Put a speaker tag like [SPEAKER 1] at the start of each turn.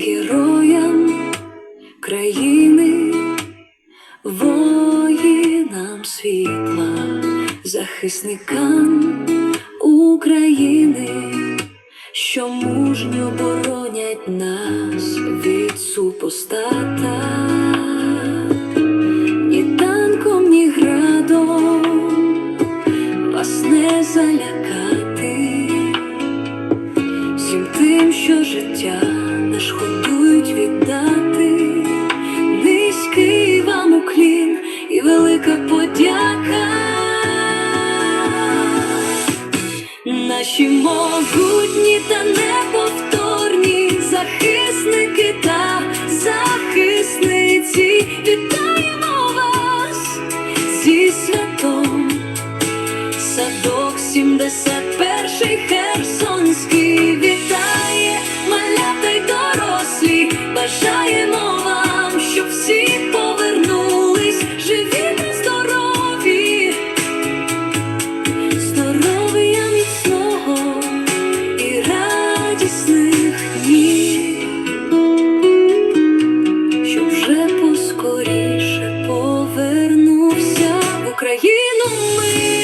[SPEAKER 1] героям країни, воїнам світла, захисникам України, що мужньо боронять нас від супостата, ні танком, ні градом вас залякати всім тим, що життя. наші могутні та неповторні захисники та захисниці. Вітаємо вас зі святом, садок 71 Херсонський вітає, малята й дорослі, бажаємо. Україну ми.